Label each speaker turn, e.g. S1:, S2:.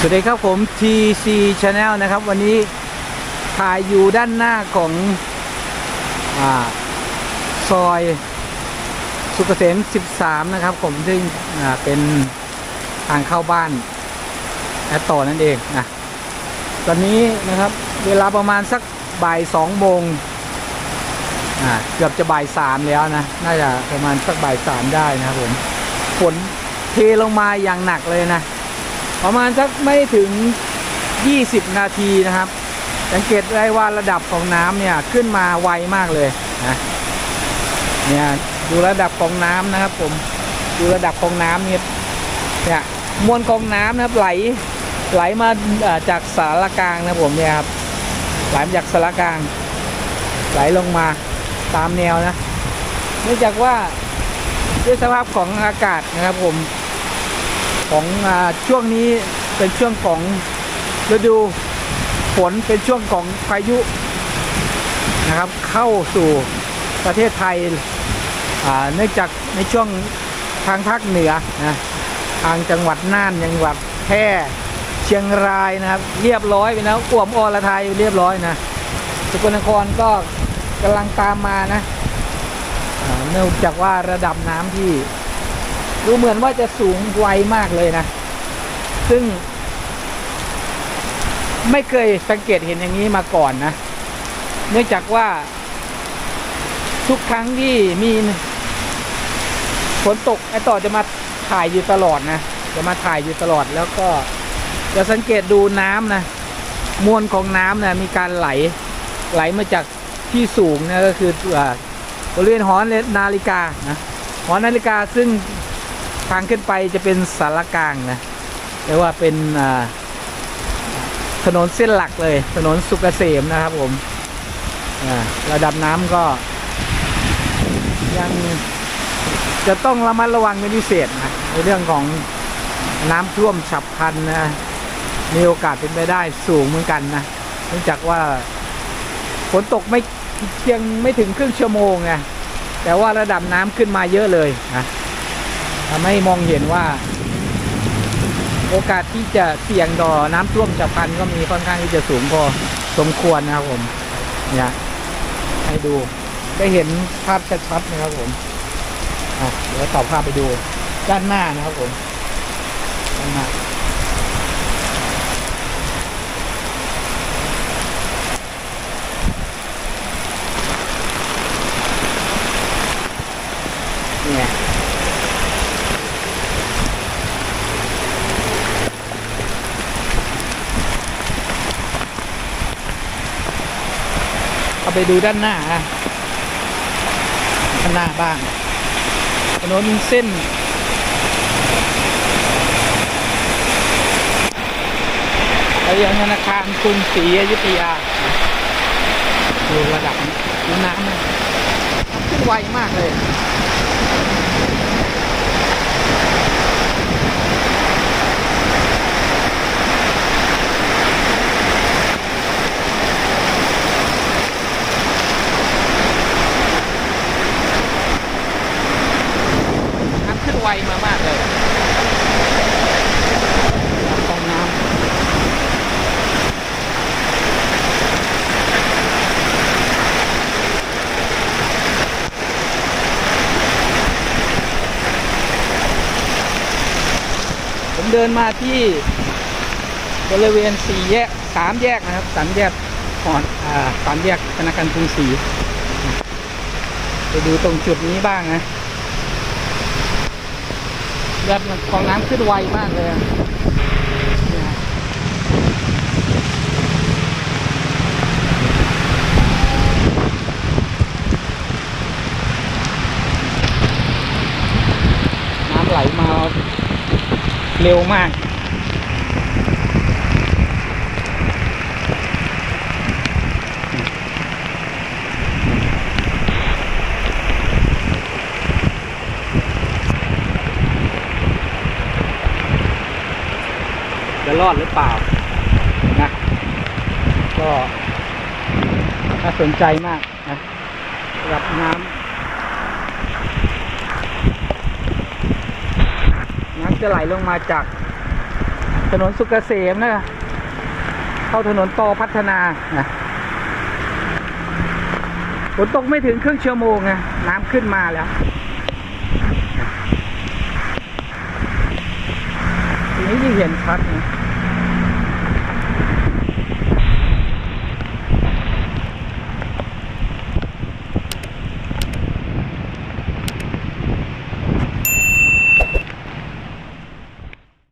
S1: สวัสดีครับผม TC Channel นะครับ วันนี้ถ่ายอยู่ด้านหน้าของอซอยสุกเกษม 13 นะครับ ผมซึ่งเป็นทางเข้าบ้านแอตต่อนั่นเองนะตอนนี้นะครับเวลาประมาณสักบ่ายสองโมงอ่าเกือบจะบ่ายสามแล้วนะ น่าจะประมาณสักบ่ายสามได้นะครับผมฝนเทลงมาอย่างหนักเลยนะ ประมาณสักไม่ถึง 20 นาทีนะครับ สังเกตได้ว่าระดับของน้ำเนี่ยขึ้นมาไวมากเลยนะเนี่ยดูระดับของน้ำนะครับ ผมดูระดับของน้ำเนี่ยเนี่ยมวลของน้ำนะครับไหลไหลมาจากสารกลางนะผมเนี่ยครับไหลมาจากสารกลาง ไหลลงมาตามแนวนะเนื่องจากว่าด้วยสภาพของอากาศนะครับผม ของอช่วงนี้เป็นช่วงของฤดูฝนเป็นช่วงของพายุนะครับ เข้าสู่ประเทศไทยเนื่องจากในช่วงทางภาคเหนือนะทางจังหวัดน่านจังหวัดแพร่เชียงรายนะครับ เรียบร้อยไปแล้วอ่วมอรไทยเรียบร้อยนะสกลนครก็กำลังตามมานะเนื่องจากว่าระดับน้ำที่ ดูเหมือนว่าจะสูงไวมากเลยนะ ซึ่ง ไม่เคยสังเกตเห็นอย่างนี้มาก่อนนะ เนื่องจากว่า ทุกครั้งที่มีฝนตกไอต่อจะมาถ่ายอยู่ตลอดนะ จะมาถ่ายอยู่ตลอดแล้วก็จะสังเกตดูน้ำนะมวลของน้ำนะมีการไหลไหลมาจากที่สูงนะก็คือบริเวณหอนาฬิกานะหอนาฬิกาซึ่ง ทางขึ้นไปจะเป็นสารกลางนะเรียกว่าเป็นถนนเส้นหลักเลย ถนนสุกเกษมนะครับผมระดับน้ำก็ ยังจะต้องระมัดระวังเป็นพิเศษนะในเรื่องของน้ำท่วมฉับพลันนะมีโอกาสเป็นไปได้สูงเหมือนกันนะเนื่องจากว่าฝนตกไม่เพียงไม่ถึงครึ่งชั่วโมงไงแต่ว่าระดับน้ำขึ้นมาเยอะเลยนะ ทำให้มองเห็นว่า โอกาสที่จะเสี่ยงต่อน้ำท่วมฉับพลันก็มีค่อนข้างที่จะสูงพอสมควรนะครับผม เนี่ยให้ดูได้เห็นภาพชัดๆนะครับผมอะเดี๋ยวต่อภาพไปดูด้านหน้านะครับผมด้านหน้าเนี่ยาไปดูด้านหน้านะด้านหน้าบ้างถนนเส้น ไปยังธนาคารกรุงศรีอยุธยาดูระดับน้ำขึ้นไวมากเลย น้ำขึ้นไวมามากเลยฟองน้ำผม เดินมาที่บริเวณสี่แยกสามแยกนะครับสามแยกก่อนอ่าสามแยกธนาคารกรุงศรีไปดูตรงจุดนี้บ้างนะแบบของน้ำขึ้นไวมากเลยอะเนี่ยน้ำไหลมา เร็วมากจะรอดหรือเปล่านะก็น่าสนใจมากนะรับน้ำน้ำ จะไหลลงมาจาก ถนนสุกเกษมนะเข้าถนนต่อพัฒนานะฝนตกไม่ถึงครึ่งชั่วโมงนะน้ำขึ้นมาแล้วทีนี้ยิ่งเห็นชัดนะ